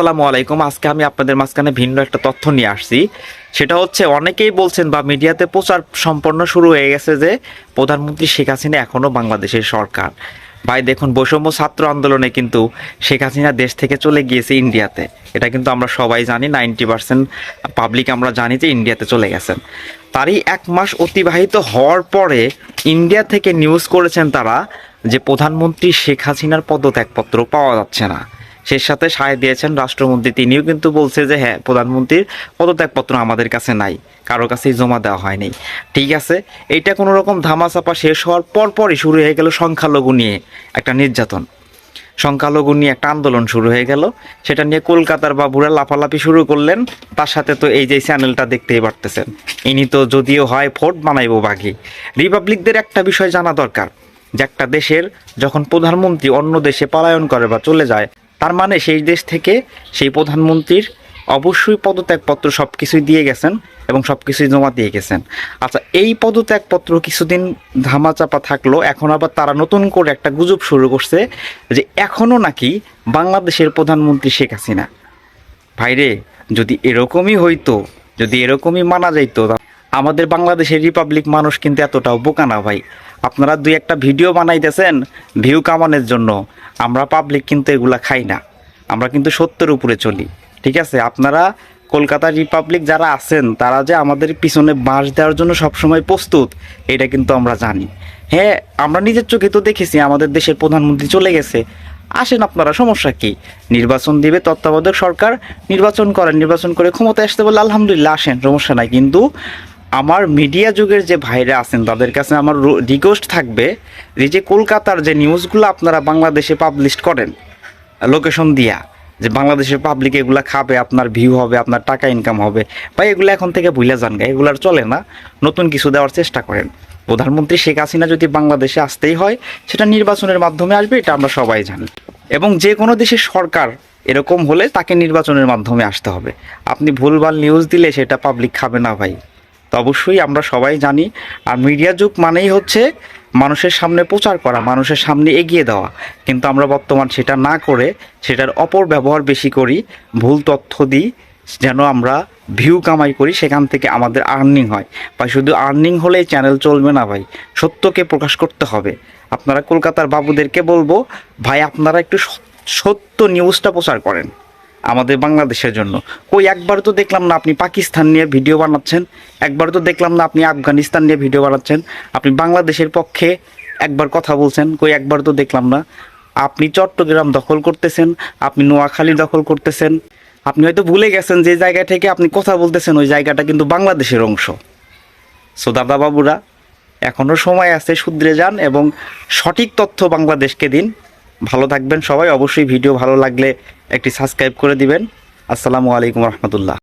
আসসালামু আলাইকুম। আজকে আমি আপনাদের মাঝখানে ভিন্ন একটা তথ্য নিয়ে আসছি। সেটা হচ্ছে, অনেকেই বলছেন বা মিডিয়াতে প্রচার সম্পন্ন শুরু হয়ে গেছে যে প্রধানমন্ত্রী শেখ হাসিনা এখনও বাংলাদেশের সরকার। ভাই, দেখুন, বৈষম্য ছাত্র আন্দোলনে কিন্তু শেখ হাসিনা দেশ থেকে চলে গিয়েছে ইন্ডিয়াতে। এটা কিন্তু আমরা সবাই জানি, নাইনটি পার্সেন্ট পাবলিক আমরা জানি যে ইন্ডিয়াতে চলে গেছেন। তারই এক মাস অতিবাহিত হওয়ার পরে ইন্ডিয়া থেকে নিউজ করেছেন তারা যে প্রধানমন্ত্রী শেখ হাসিনার পদত্যাগপত্র পাওয়া যাচ্ছে না। সে সাথে সায় দিয়েছেন রাষ্ট্রমন্ত্রী। তিনিও কিন্তু বলছে যে হ্যাঁ প্রধানমন্ত্রীর পদত্যাগপত্র আমাদের কাছে নাই, কারও কাছেই জমা দেওয়া হয়নি। ঠিক আছে, এইটা কোনো রকম ধামাচাপা শেষ হওয়ার পরপরই শুরু হয়ে গেল সংখ্যালঘু নিয়ে একটা নির্যাতন। সংখ্যালঘু নিয়ে একটা আন্দোলন শুরু হয়ে গেল, সেটা নিয়ে কলকাতার বাবুরা লাফালাফি শুরু করলেন, তার সাথে তো এই যে চ্যানেলটা দেখতেই পারতেছেন। ইনি তো যদিও হয় ভোট বানাইবো বাঘি রিপাবলিকদের একটা বিষয় জানা দরকার, যে একটা দেশের যখন প্রধানমন্ত্রী অন্য দেশে পলায়ন করে বা চলে যায় তার মানে সেই দেশ থেকে সেই প্রধানমন্ত্রীর অবশ্যই পদত্যাগপত্র সব কিছুই দিয়ে গেছেন এবং সব কিছুই জমা দিয়ে গেছেন। আচ্ছা এই পদত্যাগপত্র কিছুদিন ধামাচাপা থাকল, এখন আবার তারা নতুন করে একটা গুজব শুরু করছে যে এখনও নাকি বাংলাদেশের প্রধানমন্ত্রী শেখ হাসিনা। ভাইরে, যদি এরকমই হইতো, যদি এরকমই মানা যাইতো আমাদের বাংলাদেশের রিপাবলিক মানুষ কিন্তু এতটাও বোকা না ভাই। আপনারা দুই একটা ভিডিও বানাইতেছেন ভিউ কামানোর জন্য। আমরা পাবলিক কিন্তু এগুলা খাই না। আমরা কিন্তু সত্যের উপরে চলি। ঠিক আছে? আপনারা কলকাতার রিপাবলিক যারা আছেন, তারা যে আমাদের পিছনে বাঁশ দেওয়ার জন্য সবসময় প্রস্তুত, এটা কিন্তু আমরা জানি। হ্যাঁ আমরা নিজের চোখে তো দেখেছি আমাদের দেশের প্রধানমন্ত্রী চলে গেছে। আসেন আপনারা, সমস্যা কি? নির্বাচন দিবে তত্ত্বাবধায়ক সরকার, নির্বাচন করেন, নির্বাচন করে ক্ষমতা আসতে বলে আলহামদুলিল্লাহ, আসেন, সমস্যা নাই। কিন্তু আমার মিডিয়া যুগের যে ভাইরা আছেন, তাদের কাছে আমার রিকোয়েস্ট থাকবে যে যে কলকাতার যে নিউজগুলো আপনারা বাংলাদেশে পাবলিশ করেন লোকেশন দিয়া, যে বাংলাদেশের পাবলিক এগুলা খাবে, আপনার ভিউ হবে, আপনার টাকা ইনকাম হবে, ভাই, এগুলো এখন থেকে ভুলে যান গা এগুলো আর চলে না, নতুন কিছু দেওয়ার চেষ্টা করেন। প্রধানমন্ত্রী শেখ হাসিনা যদি বাংলাদেশে আসতেই হয়, সেটা নির্বাচনের মাধ্যমে আসবে, এটা আমরা সবাই জানি। এবং যে কোনো দেশের সরকার এরকম হলে তাকে নির্বাচনের মাধ্যমে আসতে হবে। আপনি ভুলভাল নিউজ দিলে সেটা পাবলিক খাবে না, ভাই। তো অবশ্যই আমরা সবাই জানি, আর মিডিয়া যুগ মানেই হচ্ছে মানুষের সামনে প্রচার করা, মানুষের সামনে এগিয়ে দেওয়া। কিন্তু আমরা বর্তমান সেটা না করে সেটার অপর ব্যবহার বেশি করি, ভুল তথ্য দিই, যেন আমরা ভিউ কামাই করি, সেখান থেকে আমাদের আর্নিং হয়। বা শুধু আর্নিং হলেই চ্যানেল চলবে না ভাই, সত্যকে প্রকাশ করতে হবে। আপনারা কলকাতার বাবুদেরকে বলব, ভাই, আপনারা একটু সত- সত্য নিউজটা প্রচার করেন। আমাদের বাংলাদেশের জন্য। কই, একবার তো দেখলাম না আপনি পাকিস্তান নিয়ে ভিডিও বানাচ্ছেন, একবার তো দেখলাম না আপনি আফগানিস্তান নিয়ে ভিডিও বানাচ্ছেন, আপনি বাংলাদেশের পক্ষে একবার কথা বলছেন, কই, একবার তো দেখলাম না। আপনি চট্টগ্রাম দখল করতেছেন, আপনি নোয়াখালী দখল করতেছেন, আপনি হয়তো ভুলে গেছেন যে জায়গা থেকে আপনি কথা বলতেছেন, ওই জায়গাটা কিন্তু বাংলাদেশের অংশ। সো দাদা বাবুরা এখনও সময় আছে, শুধরে যান এবং সঠিক তথ্য বাংলাদেশকে দিন। ভালো থাকবেন সবাই। অবশ্যই ভিডিও ভালো লাগলে একটি সাবস্ক্রাইব করে দিবেন। আসসালামু আলাইকুম রহমতুল্লাহ।